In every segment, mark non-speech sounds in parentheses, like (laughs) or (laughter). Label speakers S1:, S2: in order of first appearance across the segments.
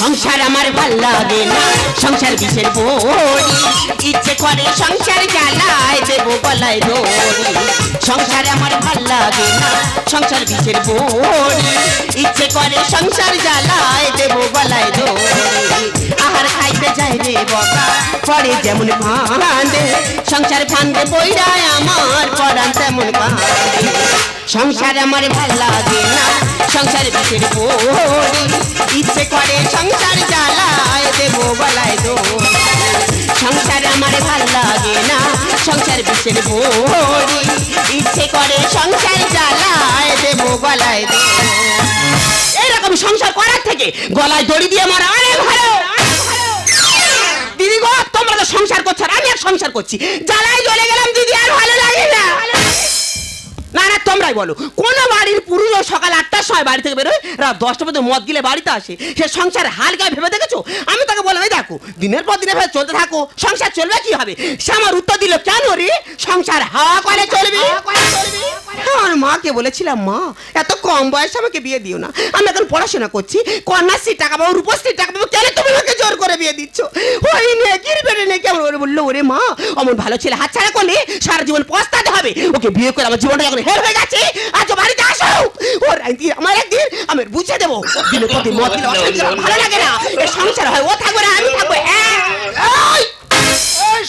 S1: সংসার আমার ভালো লাগে না। সংসার বিষের বড়ি, ইচ্ছে করে সংসার জ্বালায় দেবো গলায় দড়ি। সংসার আমার ভালো লাগে না, সংসার বিষের বড়ি, ইচ্ছে করে সংসার জ্বালায় দেবো গলায় দড়ি। আহার খাইতে যাই রে বকা পরে যেমন ফাঁদে সংসার ফান্দে বইরায় আমার পরান তেমন কাঁদে। সংসার আমার ভালো লাগে না, সংসার বিষের বড়ি, ইচ্ছে করে সংসার জ্বালায় দেবো গলায় দড়ি সংসার আমার ভালো লাগে না, সংসার বিষের বড়ি ইচ্ছে করে সংসার জ্বালায় দেবো গলায় দড়ি এরকম সংসার করার থেকে গলায় দড়ি দিয়ে মারা অনেক ভালো। দিদি গো, তোমরা তো সংসার করছ আমি আর সংসার করছি। জ্বালায় জ্বলে গেলাম, দিদি, আর ভালো লাগে না না না তোমরাই বলো। কোন বাড়ির পুরুষ সকাল আটটার সময় বাড়ি থেকে বেরোয় রাত দশটা পর্যন্ত মদ গিলে বাড়িতে আসে। সে সংসার হাল গায়ে ভেবে দেখেছ? আমি তাকে বললাম এই দেখো দিনের পর দিনের ভেবে চলতে থাকো সংসার চলবে কি হবে? সে আমার উত্তর দিল কেন রে? সংসার হাওয়া করে চলবে। আমার মাকে বলেছিলাম মা এত কম বয়সে আমাকে বিয়ে দিও না। আমি এখন পড়াশোনা করছি কন্যাশ্রী টাকা পাবো রূপশ্রী টাকা পাবো কেন তুমি আমাকে জোর করে বিয়ে দিচ্ছ? ওই নেকির বেড়ে নেকি আমার ওরে বলল ওরে মা অমন ভালো ছেলে হাত ছাড়া করলে সারা জীবন পস্তাতে হবে। ওকে বিয়ে করে আমার জীবনটা যখন হের হয়ে গেছে আজ বাড়িতে আসো। ওর একদিন, আমার একদিন, আমি বুঝে দেবো। দিনে প্রতি মত ভালো লাগে না। এ সংসার হয়, ও থাকবে না, আমি থাকব হ্যাঁ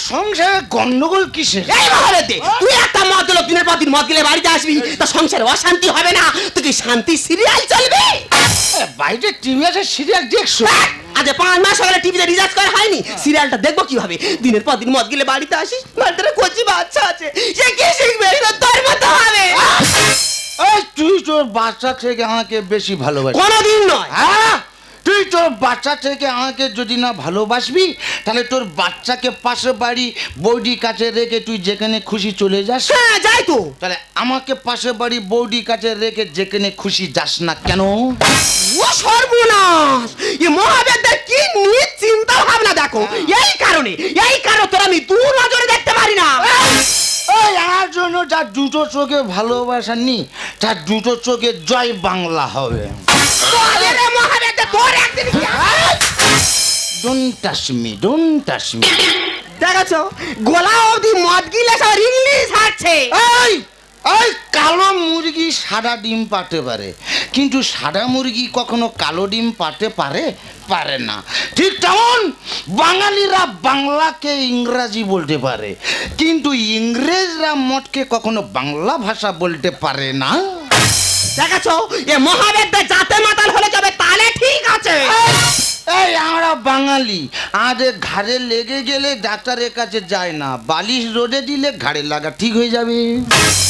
S2: সংসারে গন্ডগোল কিসের?
S1: এই মহারতে তুই একটা মদ দিল দিনের পর দিন মদ গেলে বাড়িতে আসবি তা সংসারে অশান্তি হবে না তুই কি শান্তি সিরিয়াল চলবে?
S2: বাইরে টিভি আছে সিরিয়াল দেখছ?
S1: আজ পাঁচ মাস হলে টিভিতে রিচার্জ করা হয়নি সিরিয়ালটা দেখব কীভাবে? দিনের পর দিন মদ গেলে বাড়িতে আসিস বাড়িতে কচি বাচ্চা আছে সে কি শিখবে? তোর মতো হবে।
S2: তুই তোর বাচ্চা থেকে আমাকে বেশি ভালোবাসি
S1: কোনোদিন নয়।
S2: হ্যাঁ? তুই তোর বাচ্চা থেকে আমাকে যদি না ভালোবাসবি তাহলে তোর বাচ্চাকে পাশে বাড়ি বৌদি কাছে রেখে তুই যেখানে খুশি চলে যাস।
S1: হ্যাঁ যাই তো।
S2: তাহলে আমাকে পাশে বাড়ি বৌদি কাছে রেখে যেখানে খুশি যাস না কেন?
S1: ও সর্বনাশ! এ মহাবেদের কি নিয়ে চিন্তা ভাবনা দেখো এই কারণে এই কারণে তোর আমি দু নজরে দেখতে পারি না।
S2: ওই আমার জন্য যার দুটো চোখে ভালোবাসা নি তার দুটো চোখে জয় বাংলা হবে। Don't touch me don't touch me
S1: দেখেছ? গোলা অবধি মদ গিলে সব ইংলিশ হাঁটছে
S2: এই এই কালো মুরগি সাদা ডিম পারতে পারে। কিন্তু সাদা মুরগি কখনো কালো ডিম পারতে পারে? পারে না। ঠিক তেমন বাঙালিরা বাংলাকে ইংরাজি বলতে পারে। কিন্তু ইংরেজরা মঠকে কখনো বাংলা ভাষা বলতে পারে না।
S1: দেখেছ এ যাতে মাতাল হলে যাবে তাহলে ঠিক আছে।
S2: এই আমরা বাঙালি। আমাদের ঘাড়ে লেগে গেলে ডাক্তারের কাছে যায় না। বালিশ রোদে দিলে ঘাড়ে লাগা ঠিক হয়ে যাবে।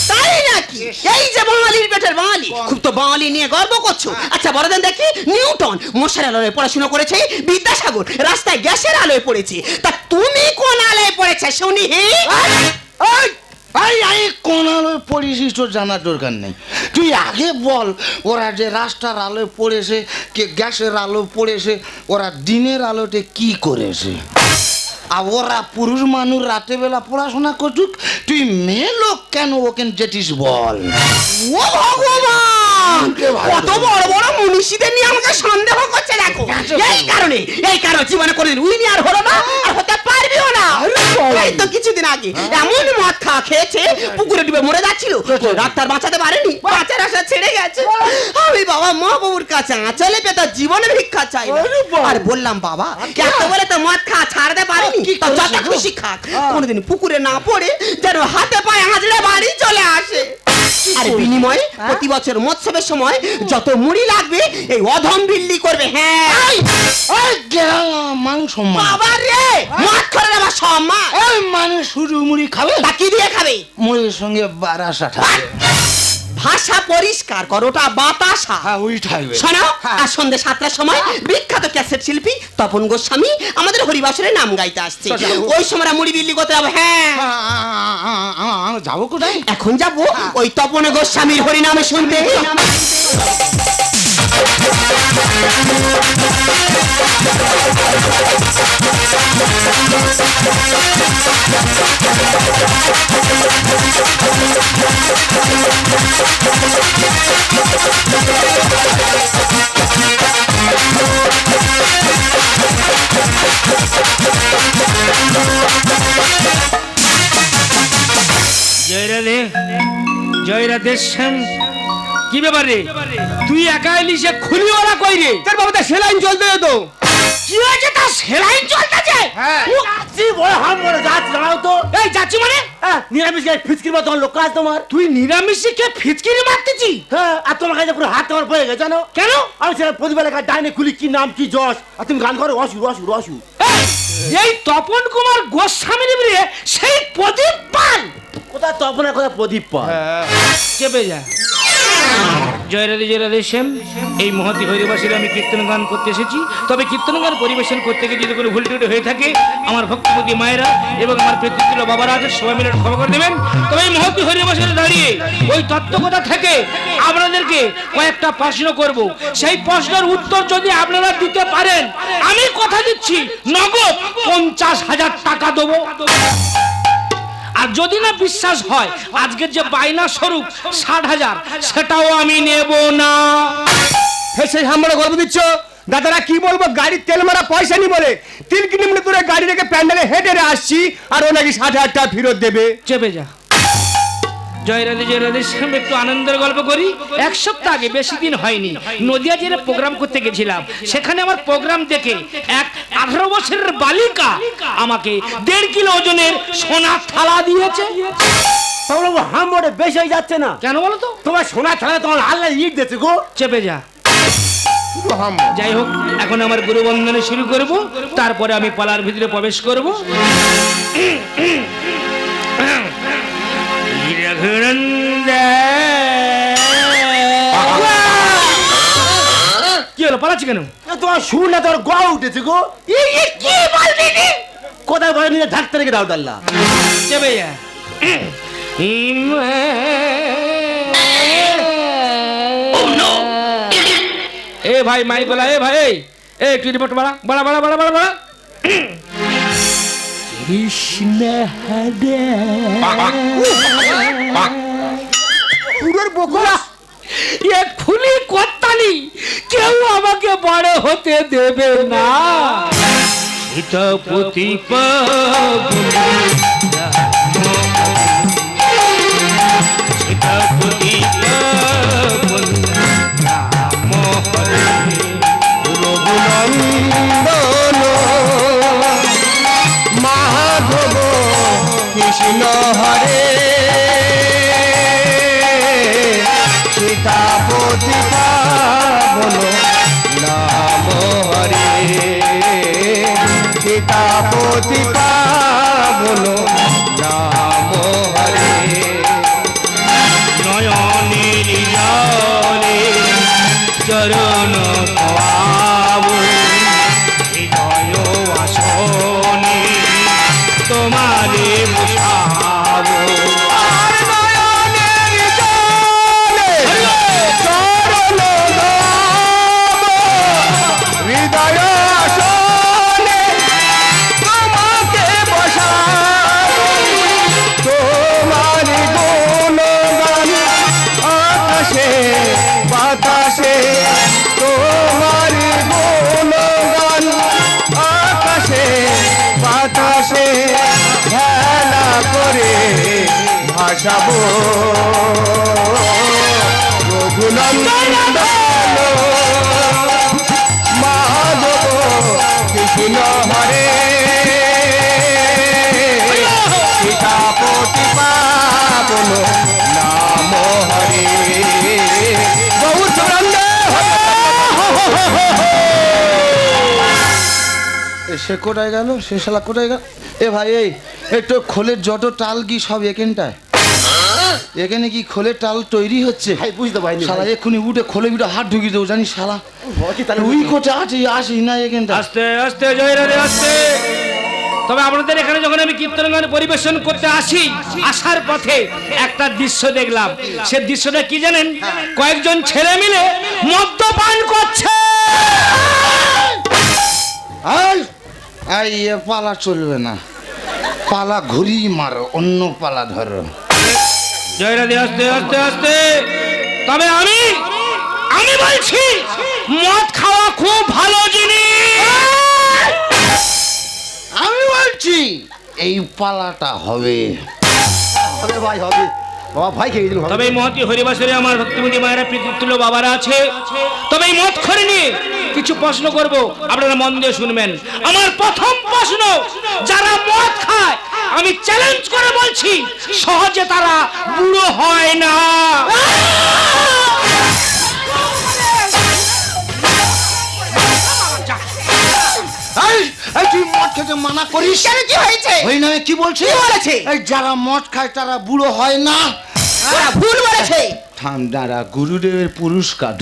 S1: তাই নাকি? এই যে বাঙালির পেটের বাঙালি। খুব তো বাঙালি নিয়ে গর্ব করছ। আচ্ছা বড় দেন দেখি নিউটন মশার আলোয় পড়াশোনা করেছে বিদ্যাসাগর রাস্তায় গ্যাসের আলোয় পড়েছে। তা তুমি কোন আলোয় পড়েছে শুনি হে।
S2: আমি কোন তোর জানার দরকার নেই। তুই আগে বল ওরা যে রাস্তার আলোয় পড়েছে কে গ্যাসের আলো পড়েছে ওরা দিনের আলোতে কি করেছে? আর ওরা পুরুষ মানুষ রাতে বেলা পড়াশোনা করুক তুই মেয়ে লোক কেন ওকে যেতিস বল?
S1: ও ভগবান! কত বড় বড় মনীষীদের নিয়ে আমাকে সন্দেহ করছে দেখো। এই কারণে এই কারণে জীবনে কোনোদিন উইনি আর হলো না। কিছুদিন আগে এমন মদ খাওয়া খেয়েছে পুকুরে ডুবে মরে যাচ্ছিল। ডাক্তার বাঁচাতে পারেনি বাঁচার আশা ছেড়ে গেছে। আমি বাবা মহাবাবুর কাছে আঁচলে পেতা জীবনে ভিক্ষা চাই আর বললাম বাবা কেন বলে তো মদ খাওয়া ছাড়তে পারেনি যত খুশি খাক। কোনোদিন পুকুরে না পড়ে যেন হাতে পায়ে আঁচড়ে বাড়ি চলে আসে। আর বিনিময়ে প্রতি বছর মৎসবের সময় যত মুড়ি লাগবে এই অধম বিল্লি করবে। হ্যাঁ।
S2: মাংস
S1: বাবা রে! মদ করে আমার সম্মান।
S2: এই মানে শুধু মুড়ি খাবে?
S1: তা কি দিয়ে খাবে?
S2: মুড়ির সঙ্গে বারাসা খাবে
S1: ভাষা পরিষ্কার কর ওটা বাতাসা।
S2: হ্যাঁ ওইটাই
S1: শোনো
S2: হ্যাঁ।
S1: আর সন্ধে সাতটার সময় বিখ্যাত ক্যাসেট শিল্পী তপন গোস্বামী আমাদের হরিবাসরে নাম গাইতে আসছে। ওই সময় আমরা মুড়ি বিল্লি করতে যাব হ্যাঁ।
S2: আমরা যাব কোথায়?
S1: এখন যাব ওই তপন গোস্বামীর হরিনামে শুনতে।
S3: জয়রাধে জয়রাধের শ্যাম। কি ব্যাপার তুই একা এলি সে খুলিওয়ালা কই রে?
S4: তোর বাবা তা সেলাইন চলতে তো
S3: কি হয়েছে? তা সেলাইন চলতেছে?
S4: হ্যাঁ। যাচ্ছি বড় হাম বড় যাচ্ছি দাঁড়াও তো।
S3: এই যাচ্ছি মানে?
S4: হ্যাঁ, নিরামিষ গায়ে ফিচকির তোমার লোক কাজ তোমার।
S3: তুই নিরামিষে কে ফিচকিরি মারতেছি?
S4: হ্যাঁ আর তোমার কাছে পুরো হাত তোমার পড়ে গেছে জানো?
S3: কেন?
S4: আমি সেটা প্রতিবেলা ডাইনে খুলি কি নাম কি যশ আর তুমি গান করো অসু অসু অসু
S3: এই, তপন কুমার গোস্বামীর বিয়ে সেই প্রদীপ পাল।
S4: কোথায় তপনের কোথায় প্রদীপ পা
S3: চেপে যা। জয় রাধে জয় রাধে শ্যাম। এই মহতি হরিবাসীর আমি কীর্তন গান করতে এসেছি। তবে কীর্তন গান পরিবেশন করতে গিয়ে যদি কোনো ভুল হয়ে থাকে, আমার ভক্তপতি মায়েরা এবং আমার পিতৃতুল্য বাবারা আছে, সবাই মিলে ক্ষমা করে দেবেন। তবে এই মহতি হরিবাসীর দাঁড়িয়ে ওই তত্ত্বকথা থেকে আপনাদেরকে কয়েকটা প্রশ্ন করব। সেই প্রশ্নের উত্তর যদি আপনারা দিতে পারেন, আমি কথা দিচ্ছি, নগদ পঞ্চাশ হাজার টাকা দেবো। আর যদি না বিশ্বাস হয় আজকের যে বায়না স্বরূপ ষাট হাজার সেটাও আমি নেব না।
S5: সেই হামড়া গল্প দিচ্ছ? দাদারা কি বলব? গাড়ির তেল মারা পয়সা নি বলে। তিন কিলোমিটার দূরে গাড়ি রেখে প্যান্ডেলে হেঁটে হেঁটে আসছি আর ও নাকি ষাট হাজার টাকা ফেরত দেবে।
S3: চেপে যা। জয় রাধে জয় রাধে শ্যাম একটু আনন্দের গল্প করি। এক সপ্তাহ আগে বেশি দিন হয়নি নদিয়া জেলে প্রোগ্রাম করতে গেছিলাম। সেখানে আমার প্রোগ্রাম দেখে এক আঠারো বছরের বালিকা আমাকে দেড় কিলো ওজনের সোনার থালা দিয়েছে।
S4: তাহলে হাম বড় বেশি হয়ে যাচ্ছে না।
S3: কেন বলো তো?
S4: তোমার সোনা ছাড়া তোমার আল্লাহ ইট দিয়েছে গো।
S3: চেপে যা। যাই হোক এখন আমার গুরু বন্ধনে শুরু করব তারপরে আমি পালার ভিতরে প্রবেশ করব। (laughs) কি হলো পালাচ্ছি কেন?
S4: এ, তোমার সুর না তোমার গোয়া উঠেছে গো।
S3: কি বলবি
S4: কোথায় বলে নিয়ে ঢাকতে রেখে দাও ডাল্লা
S3: চেপে যা। এ ভাই মাইক বলা এ ভাই এ একটু রিপোর্ট বাড়া বাড়া বাড়া বাড়া বাড়া।
S5: পুরোর বকুলা।
S3: এ খুলি কর্তালি কেউ আমাকে বড় হতে দেবে না। সীতাপতি সীতাপতি
S5: সীতাপতি পাবন নাম হরে।
S3: নয়নের জলে চরণ পাবো
S2: সে কোটায় গেল? সে শালা কোটায় গেল? এ ভাই, এই, একটু খোলের যত টাল কি সব এখানটায়। এখানে কি খোলের টাল তৈরি হচ্ছে?
S4: ভাই বুঝতে পারিনি
S2: শালা এক্ষুনি উঠে খোলে উঠে হাত ঢুকিয়ে দেবো জানিস শালা? তুই কোথায় আছে আসি না এখানটা।
S3: আস্তে আস্তে জয় রাধে আস্তে। তবে আপনাদের এখানে যখন আমি কীর্তন গান পরিবেশন করতে আসি আসার পথে একটা দৃশ্য দেখলাম। সে দৃশ্যটা কি জানেন? কয়েকজন ছেলে মিলে মদ্যপান করছে।
S2: পালা চলবে না। পালা ঘুরি মারো অন্য পালা ধরো।
S3: জয় রাধে আস্তে আস্তে আস্তে। তবে আমি আমি বলছি মদ খাওয়া খুব ভালো জিনিস।
S2: আমি বলছি এই পালাটা হবে।
S4: হবে ভাই হবে। বাবা ভয় খেয়ে গেছিল
S3: তবে এই মহতি হরিবাসরে আমার ভক্তিমতী মায়েরা পিতৃতুল্য বাবারা আছে? তবে এই মত খরে নিয়ে কিছু প্রশ্ন করব। আপনারা মন দিয়ে শুনবেন। আমার প্রথম প্রশ্ন যারা মদ খায় আমি চ্যালেঞ্জ করে বলছি সহজে তারা বুড়ো হয় না।
S2: এই এই তুই মদ খেতে মানা করিস?
S1: কি হয়েছে?
S2: ওই নামে কি বলছিস
S1: কি বলেছে?
S2: যারা মদ খায় তারা বুড়ো হয় না।
S1: ভুল বলেছে।
S2: ঠান্ডারা গুরুদেবের পুরস্কার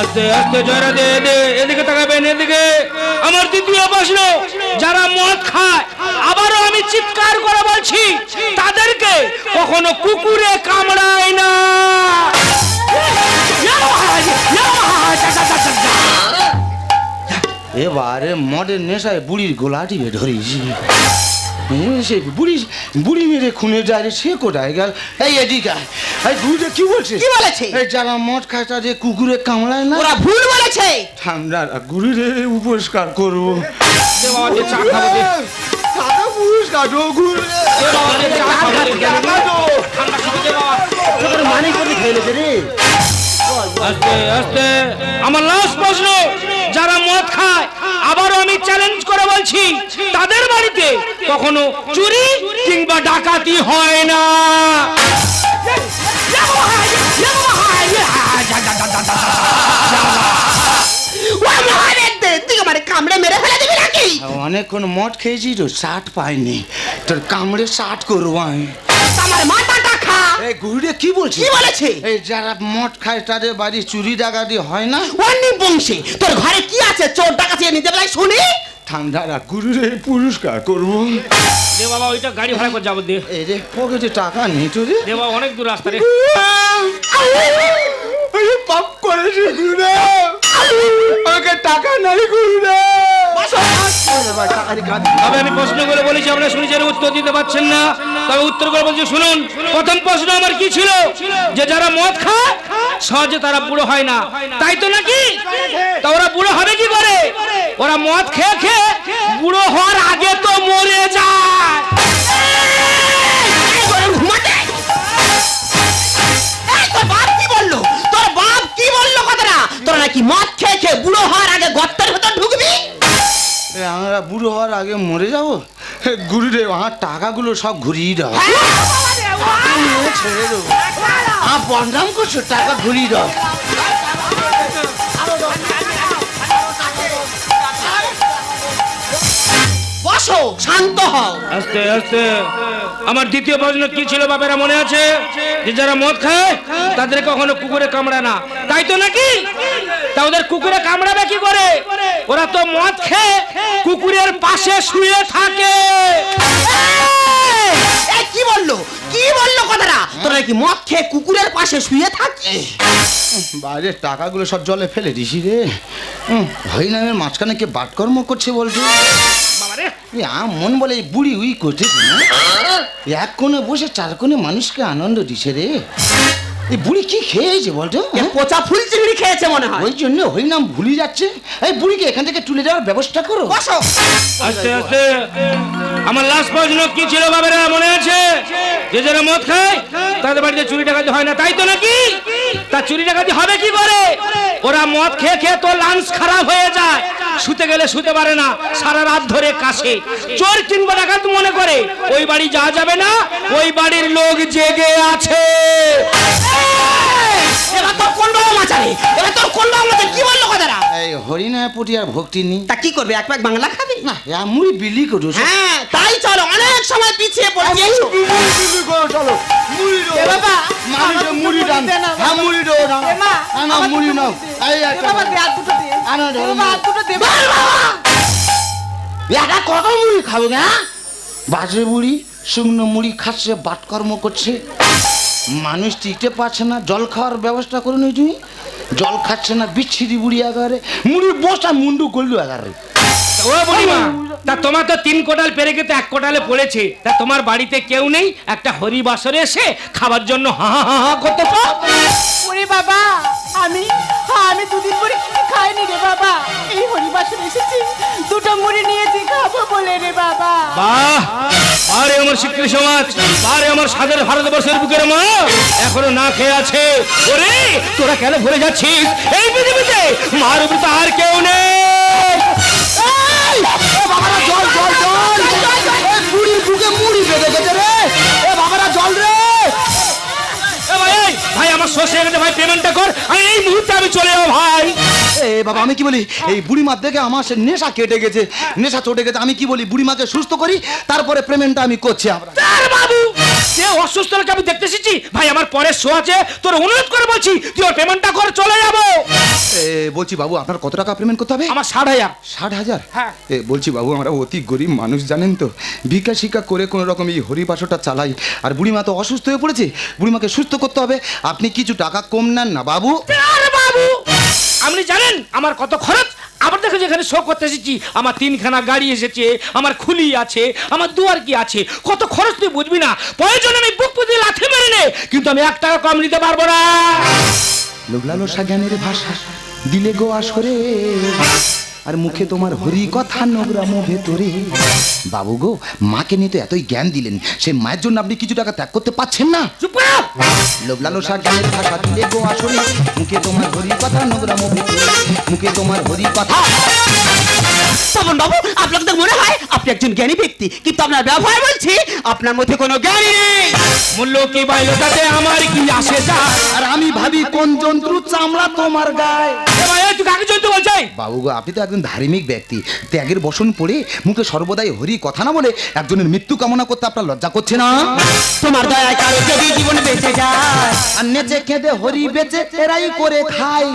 S3: আস্তে আস্তে, জয়রা দে এদিকে তাকাবেন, এদিকে। আমার দ্বিতীয় প্রশ্ন, যারা মদ খায়, আবারও আমি চিৎকার করে বলছি, তাদেরকে কখনো কুকুরে কামড়ায় না।
S2: এবারে মদের নেশায় বুড়ির গোলাটি ধরেছি সে বুড়ি বুড়ি মেরে খুনে যায় রে সে কোথায় গেল? এই এদিকে আয়। এই গুরুদেব কি বলছে?
S1: কি বলেছে?
S2: এই যারা মদ খায় তাদের কুকুরে কামড়ায় না?
S1: ওরা ভুল বলেছে।
S2: উপস্কার করব।
S3: চা খাব। ঠান্ডা।
S4: মানে
S3: আমার লাস্ট প্রশ্ন যারা মদ খায় আবারও আমি চ্যালেঞ্জ করে বলছি তাদের বাড়িতে কখনো চুরি কিংবা ডাকাতি হয় না।
S1: ওরা মানে কামড়ে মেরে ফেলে দিবি নাকি
S2: অনেকক্ষণ মদ খেয়েছি তো ষাট পাইনি। তোর কামড়ে ষাট করব আমি
S1: আমার মাথাটা
S2: এই গুরুরে কি বলছে
S1: কি বলেছে?
S2: এই যারা মদ খায় তাদের বাড়ি চুরি ডাকাতি হয় না?
S1: অন্য বংশে তোর ঘরে কি আছে? চোর ডাকাতি নিতে বেলায় শুনি।
S2: ঠান্ডারা গুরুরে পুরস্কার করব।
S3: দে বাবা ওইটা গাড়ি ভাড়া করে যাব দে।
S2: এই রে পকেটে টাকা নেই তো রে
S3: দে বাবা অনেক দূর রাস্তা রে।
S5: পাপ করেছি গুরুদেব। আমাকে টাকা নাই গুরুদেব।
S3: তবে আমি প্রশ্ন করে বলেছি আপনারা শুনেছেন উত্তর দিতে পারছেন না। তবে উত্তর করে বলছি, শুনুন, প্রথম প্রশ্ন আমার কি ছিল? যে যারা মদ খায়, সহজে তারা বুড়ো হয় না। তাই তো নাকি? তা ওরা বুড়ো হবে কি করে? ওরা মদ খেয়ে খেয়ে বুড়ো হওয়ার আগে তো মরে যায়।
S1: তোর বাপ কি বলল কথাটা? তোরা নাকি মদ
S2: আগে মরে যাব? হে, গুরুদেব আমার টাকাগুলো সব ঘুরিয়ে দাও। ছেড়ে দেবো। আমার বদনাম করছ টাকা ঘুরিয়ে দাও।
S1: বসো শান্ত হও।
S3: আস্তে আস্তে। আমার দ্বিতীয় প্রশ্ন কি ছিল বাপেরা মনে আছে? যে যারা মদ খায় তাদের কখনো কুকুরে কামড়ায় না। তাই তো নাকি? ওদের কুকুরে কামড়াবে কি করে? ওরা তো মদ খেয়ে কুকুরের পাশে শুয়ে থাকে।
S1: কি বলল? কি বলল কথাটা? তোরা নাকি মদ খেয়ে কুকুরের পাশে শুয়ে থাকিস
S2: বাইরের টাকাগুলো সব জলে ফেলে দিছি রে। হুম, হরিনামের মাঝখানে কে বাটকর্ম করছে বলছো
S3: বাবারে।
S2: মন বলে এই বুড়ি উই করতেছে না? এক কোণে বসে চার কোণে মানুষকে আনন্দ দিছে রে। এই বুড়ি কি খেয়েছে বলতো
S1: এ পচা ফুল চিংড়ি খেয়েছে মনে হয়।
S2: ওই জন্য হরিনাম ভুলে যাচ্ছে। এই বুড়িকে এখান থেকে তুলে দেওয়ার ব্যবস্থা করো।
S1: বসো।
S3: আস্তে আস্তে। আমার লাস্ট প্রশ্ন কি ছিল বাবারা মনে আছে? যে যারা মদ খায় তাদের বাড়িতে চুরি ডাকাতি হয় না তাই তো নাকি? তা চুরি ডাকাতি হবে কি করে? ওরা মদ খেয়ে খেয়ে তো লাঞ্চ খারাপ হয়ে যায়। শুতে গেলে শুতে পারে না সারা রাত ধরে কাশে। চোর কিংবা ডাকাত মনে করে ওই বাড়ি যাওয়া যাবে না ওই বাড়ির লোক জেগে আছে।
S1: এবার তোর কোন বাবা মাচারে এবার তোর কোন বাবা কি বলল কথাটা?
S2: এই হরিনামের প্রতি আর ভক্তি
S1: তা কি করবে? এক বাংলা খাবি?
S2: না বিলি করো
S1: হ্যাঁ তাই চলো অনেক সময় পিছিয়ে পড়েছি এসো।
S2: চলো। মুড়ি দাও।
S1: এ বাবা,
S2: মুড়ি দাও, মুড়ি দাও।
S1: দে না,
S2: হ্যাঁ মুড়ি দাও না
S1: এ মা,
S2: হ্যাঁ, না
S1: আমার
S2: মুড়ি
S1: দুটো
S2: নাও।
S1: দে।
S2: এই
S1: এ
S2: একটা
S1: বাবা, দে, আর দুটো দে।
S2: আনো
S1: এ
S2: ধরো
S1: বাবা, আর দুটো দে। বল বাবা।
S2: একা কত মুড়ি খাব না বাজে বুড়ি শুকনো মুড়ি খাচ্ছে বাটকর্ম করছে। মানুষ টিকতে পারছে না, জল খাওয়ার ব্যবস্থা করুন তুমি জল খাচ্ছে না, বিচ্ছিরি বুড়ি আকারে মুড়ি বসা মুন্ডু গলু এগারে
S3: ও বুড়িমা তা তোমার তো তিন কোটাল পেরে গেতে এক কোটালে পড়েছে। তা তোমার বাড়িতে কেউ নেই? একটা হরিবাসরে এসে খাবার জন্য হা হা হা করতে পাও
S6: ওরে বাবা আমি আমি দুদিন পরে কিছু খাইনি রে বাবা। এই হরিবাসন এসেছি দুটো মুড়ি নিয়েছি খাব বলে রে বাবা।
S3: বাহ আরে আমার শিক্ষিত সমাজ আরে আমার সাদের ভারতবর্ষের বুকের মা এখনও না খেয়ে আছে। ওরে তোরা কেন ভরে যাচ্ছিস? এই পৃথিবীতে মার উপরে তো আর কেউ নেই।
S2: বাবারা, জল জল মুড়ি বাবারা, জল রে।
S3: ভাই আমার শেষ হয়ে গেছে। ভাই পেমেন্টটা কর। আমি এই মুহূর্তে আমি চলে যাব, ভাই।
S2: বাবা আমি কি বলি? এই বুড়িমার দেখে আমার সে নেশা কেটে গেছে নেশা চটে গেছে। আমি কি বলি? বুড়িমাকে সুস্থ করি তারপরে পেমেন্টটা আমি করছি আমরা।
S3: বাবু! সে অসুস্থ লোক আমি দেখতে এসেছি? ভাই আমার পরে শো আছে। তোর অনুরোধ করে বলছি তুই ওর পেমেন্টটা করে চলে যাব।
S2: এ বলছি বাবু আপনার কত টাকা পেমেন্ট করতে হবে?
S3: আমার ষাট হাজার।
S2: ষাট হাজার?
S3: হ্যাঁ।
S2: এ বলছি বাবু আমরা অতি গরিব মানুষ জানেন তো? ভিক্ষা শিক্ষা করে কোনো রকম এই হরিবাসটা চালাই। আর বুড়িমা তো অসুস্থ হয়ে পড়েছে। বুড়িমাকে সুস্থ করতে হবে। আপনি কিছু টাকা কম নেন না বাবু।
S3: আরে বাবু! আপনি জানেন, আমার কত খরচ? আবার দেখো যেখানে শো করতে এসেছি। আমার তিনখানা গাড়ি এসেছে, আমার খুলি আছে, আমার দুয়ার কি আছে? কত খরচ তুই বুঝবি না? প্রয়োজন আমি বুক পুঁজি লাথি মেরে নে, কিন্তু আমি এক টাকা কম নিতে পারব না।
S2: লোকলালো সাজ্ঞানের ভাষা, দিলে গো আসরে। আর মুখে তোমার হরি কথা নোংরামো ভেতরে। বাবু গো মাকে নিয়ে তো এতই জ্ঞান দিলেন। সে মায়ের জন্য আপনি কিছু টাকা ত্যাগ করতে পাচ্ছেন না? লোবলালো শাক ভাষা দিলে গো আসলে। মুখে তোমার হরি কথা নোংরামো ভেতরে। মুখে তোমার হরি কথা
S1: তপন বাবু আপনাকে তো মনে হয় আপনি একজন জ্ঞানী ব্যক্তি। কিন্তু আপনার ব্যবহার বলছি আপনার মধ্যে কোনো জ্ঞানী নেই।
S3: মূল্য কি বাইলো তাতে আমার কি আসে যায়
S2: আর আমি ভাবি কোন জন্তু চামড়া তোমার গায়ে?
S3: এ ভাই, তুই কাকে চলতে বলছাই
S2: বাবু গো আপনি তো একজন ধার্মিক ব্যক্তি। ত্যাগের বসন পড়ে মুখে সর্বদাই হরি কথা না বলে একজনের মৃত্যু কামনা করতে আপনার লজ্জা করছে না?
S1: তোমার দয়া কারও যদি জীবন বেঁচে যায়।
S2: আর নেচে খেদে হরি বেচে এরাই করে খাই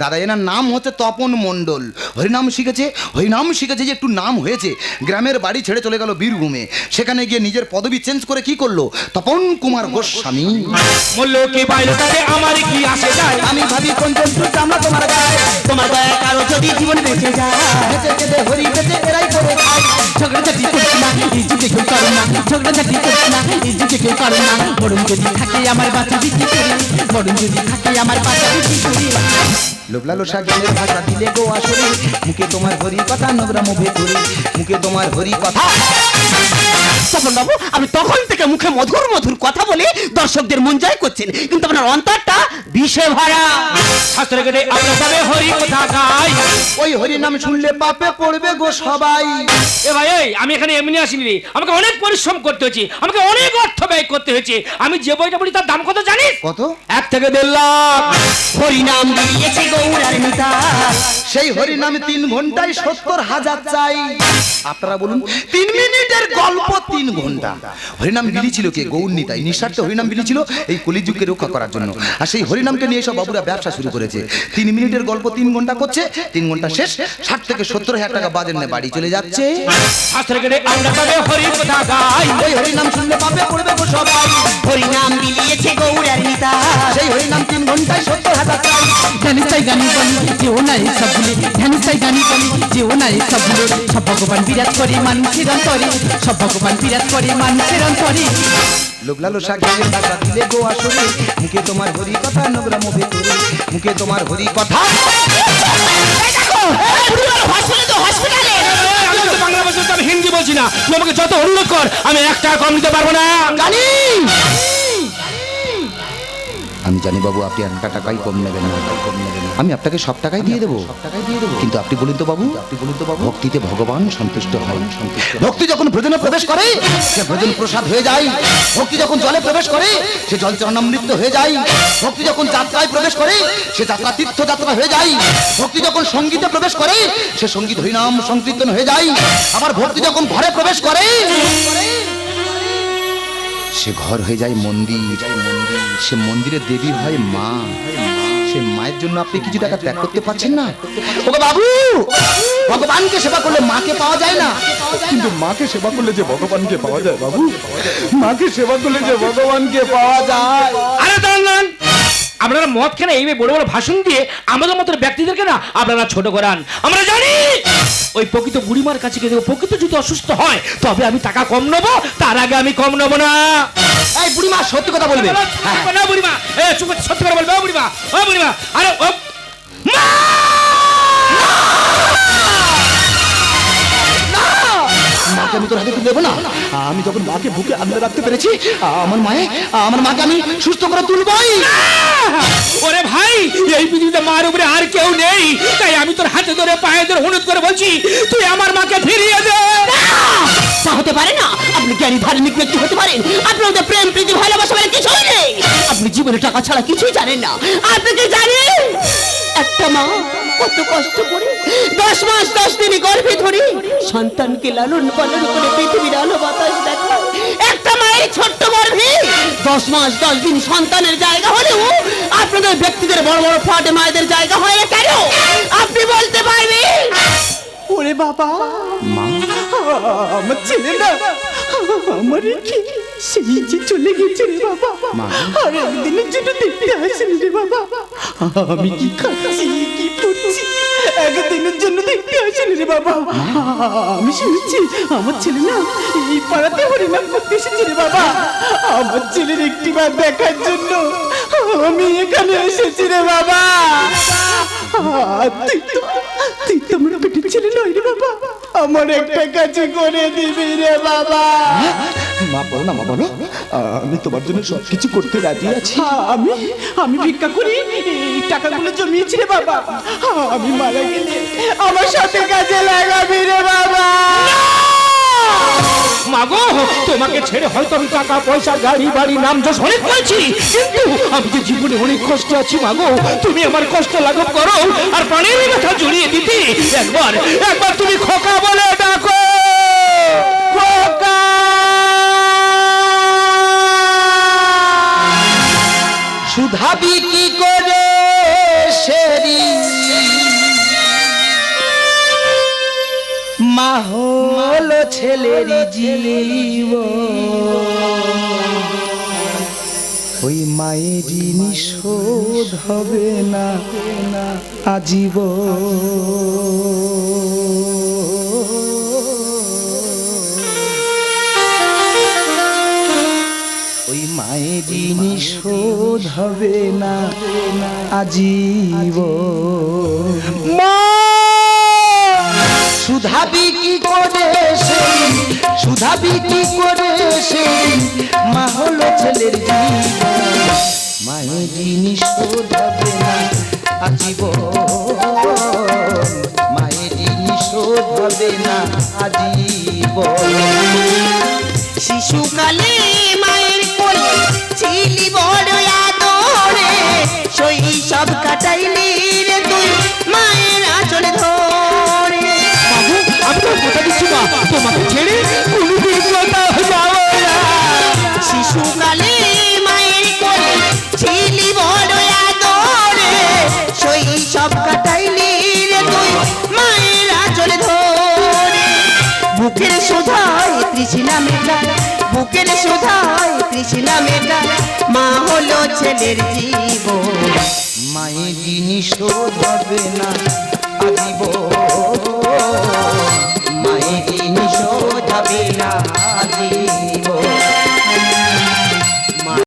S2: দাদা এনার নাম হচ্ছে তপন মণ্ডল। হরিনাম শিখেছে হরিনাম শিখেছে যে একটু নাম হয়েছে। গ্রামের বাড়ি ছেড়ে চলে গেল বীরভূমে। সেখানে গিয়ে নিজের পদবি চেঞ্জ করে কি করল? তপন কুমার গোস্বামী।
S3: আমার কি আসে যায়?
S2: আমি ভাবি কোন জন্তু তোমার গায়ে।
S1: তোমার দয়া কারও যদি জীবন বেঁচে যায়?
S2: নেচে খেদে হরি বেচে এরাই করে খাই
S6: ঝগড়াঝাটি করছি না এই কেউ করো না। ঝগড়াঝাটি করছি না এই কেউ করো না। বরং যদি থাকে আমার বাচ্চা বিক্রি করি বরং যদি থাকে আমার বাচ্চা বিক্রি করি।
S2: লোকলালো সাজ্ঞানের ভাষা দিলে গো আসরে মুখে তোমার হরি কথা নোংরামো ভেতরে মুখে তোমার হরি কথা।
S1: তপন বাবু আপনি তখন থেকে মুখে মধুর মধুর কথা বলে দর্শকদের মন জয় করছেন। কিন্তু আপনার অন্তরটা বিষে ভরা।
S3: শাস্ত্রে কেটে আমরা তবে হরি কথা গাই।
S2: ওই হরি নাম শুনলে পাপে পড়বে গো সবাই।
S3: এ ভাই এই আমি এখানে এমনি আসিনি। রে আমাকে অনেক পরিশ্রম করতে হয়েছে। আমাকে অনেক অর্থ ব্যয় করতে হয়েছে। আমি যে বইটা বলি তার দাম কত জানিস?
S2: কত?
S3: এক থেকে দেড় লাখ।
S1: হরি নাম দিয়েছে গৌরার
S2: সেই হরি নামে তিন ঘন্টায় সত্তর হাজার চাই। আপনারা বলুন তিন মিনিটের গল্প তিন ঘণ্টা। হরিনাম বিলিছিল কে গৌরনীতাই নিঃস্বার্থ হরিনাম বিলিছিল এই কলিযুগকে রক্ষা করার জন্য। আর সেই হরিনামকে নিয়ে সব বাবুরা ব্যবসা শুরু করেছে। তিন মিনিটের গল্প তিন ঘণ্টা করছে। তিন ঘণ্টা শেষ। ষাট থেকে সত্তর হাজার টাকা বাজেন নিয়ে বাড়ি চলে যাচ্ছে। ওই হরিনাম শুনলে পাপে পড়বে সবাই।
S1: হরি নাম দিয়েছে গৌরার নিতা
S2: সেই হরিনাম তিন ঘন্টায়
S6: গানি বলি যে ও নাই সব ভুলে। ধ্যানিস্তাই গানি বলি যে ও নাই সব ভুলে। সব ভগবান বিরাজ করে মানুষের অন্তরে। সব ভগবান বিরাজ করে মানুষের অন্তরে।
S2: লোকলালো সাগরের ভাষা দিলে গো আসরে। মুখে তোমার হরি কথা নোংরা মুখে তোরে মুখে তোমার হরি কথা।
S3: হিন্দি বলছি না। তুই আমাকে যত অনুরোধ কর আমি এক টাকা কম দিতে পারব না।
S2: জানি আমি জানি বাবু আপনি একটা টাকাই কম নেবেন। না কম নেবেন। আমি আপনাকে সব টাকাই দিয়ে দেবো। সব টাকাই দিয়ে দেবো। কিন্তু আপনি বলুন তো বাবু আপনি বলুন তো বাবু। ভক্তিতে ভগবান সন্তুষ্ট হয়। সন্তুষ্ট ভক্তি যখন ভোজনে প্রবেশ করে সে ভোজন প্রসাদ হয়ে যায়। ভক্তি যখন জলে প্রবেশ করে সে জল চরণামৃত হয়ে যায়। ভক্তি যখন যাত্রায় প্রবেশ করে সে যাত্রা তীর্থ যাত্রা হয়ে যায়। ভক্তি যখন সঙ্গীতে প্রবেশ করে সে সংগীত হরিনাম সংকীর্তন হয়ে যায়। আবার ভক্তি যখন ঘরে প্রবেশ করে সে ঘর হয়ে যায় মন্দির। সে মন্দিরে দেবী হয় মা। সে মায়ের জন্য আপনি কিছু টাকা ত্যাগ করতে পারছেন না? ওগো বাবু! ভগবানকে সেবা করলে মাকে পাওয়া যায় না?
S5: কিন্তু মাকে সেবা করলে যে ভগবানকে পাওয়া যায় বাবু? মাকে সেবা করলে যে ভগবানকে পাওয়া যায়।
S3: আরে দাঁড়ান আপনারা মদ কেন এই বড় বড় ভাষণ দিয়ে আমাদের মতো ব্যক্তিদেরকে না আপনারা ছোট করান। আমরা জানি ওই প্রকৃত বুড়িমার কাছে গিয়ে প্রকৃত যদি অসুস্থ হয় তবে আমি টাকা কম নেব তার আগে আমি কম নেব না।
S2: এই বুড়িমা সত্যি কথা বলবে।
S3: না বুড়িমা সত্যি কথা বলবে বুড়িমা ও বুড়িমা। আরে ও
S2: আমি তোর হাতে তুলে দেবো না? আমি যখন মাকে বুকে আগলে রাখতে পেরেছি আমার মায়ে আমার মাকে আমি সুস্থ করে তুলবই।
S3: ওরে ভাই এই পৃথিবীতে মার উপরে আর কেউ নেই। তাই আমি তোর হাতে ধরে পায়ে ধরে অনুরোধ করে বলছি তুই আমার মাকে ফিরিয়ে দে।
S1: তা হতে পারে না। আপনি জ্ঞানী ধার্মিক ব্যক্তি হতে পারেন? আপনার মধ্যে প্রেম প্রীতি ভালোবাসা বলে কিছুই নেই। আপনি জীবনে টাকা ছাড়া কিছুই জানেন না। আপনি কি জানেন? একটা মা, কত কষ্ট করে দশ মাস, দশ দিনে গর্ভে ধরে সন্তানকে লালন পালন করে পৃথিবীর আলো বাতাস দেখায়। একটা মায়ের ছোট্ট গর্ভে দশ মাস, দশ দিন সন্তানের জায়গা হলেও আপনাদের ব্যক্তিদের বড় বড় ফ্ল্যাটে মায়েদের জায়গা হয় না কেন? আপনি বলতে পারবেন?
S6: ওরে বাবা আমার ছেলে না, আমার রেখে সেই যে চলে গেছে রে বাবা। আর একদিনের জন্য দেখতে আসেন রে বাবা। আমি কি খাচ্ছি কি পড়ছি? একদিনের জন্য দেখতে আসেন রে বাবা। আমি শুনছি আমার ছেলে না এই পাড়াতে হরিনাম করতে এসেছে রে বাবা। আমার ছেলের একটিবার দেখার জন্য আমি এখানে এসেছি রে বাবা। তুই তো তুই তো আমার পেটের ছেলে নয় রে বাবা। আমার একটা কাছে করে দিবি রে বাবা।
S2: মা বলো না মা বলো। আমি তোমার জন্য সব কিছু করতে রাজি আছি।
S6: আমি আমি ভিক্ষা করি এই টাকাগুলো জমিয়েছি রে বাবা। আমি মারা গেলে আমার সাথে কাজে লাগাবি রে বাবা।
S3: মাগো তোমাকে ছেড়ে হয়তো আমি টাকা পয়সা গাড়ি বাড়ি নাম যশ অনেক পেয়েছি কিন্তু আমি যে জীবনে অনেক কষ্ট আছি মাগো তুমি আমার কষ্ট লাঘব করো আর প্রাণের ব্যথা জড়িয়ে দিতে। একবার একবার তুমি খোকা বলে ডাকো। খোকা!
S2: সুধাবি কি করে সেরি? মাহল ছেলের জীব ওই মায়েরই নিষোধ হবে না আজীব ওই মায়েরই নিষোধ হবে না আজীব মা! সুধা বিক্রি করে সেই সুধা বিক্রি করে সেই মা হলো ছেলের মায়েরই নিষোধ হবে না আজীব মায়েরই নিষোধ হবে না, আজীবন।
S1: শিশুকালে মায়ের কোলে ছিলি কাটাইলি রে তুই মায়ের আঁচলে ধরে।
S3: আমি তো কথা দিচ্ছি মা। তোমাকে ছেড়ে কোনোদিন কোথাও যাব না।
S1: শিশুকালে মায়ের কোলে ছিলি বড় আদরে। শৈশব কাটাইলি রে তুই মায়ের আঁচলে ধরে। বুকের সুধায় তৃষ্ণা মেটায় বুকের সুধায় তৃষ্ণা মেটায় মা হলো ছেলের জীবন।
S2: মায়ের জিনিস হবে না আজীব মায়ের জিনিস যাবে না।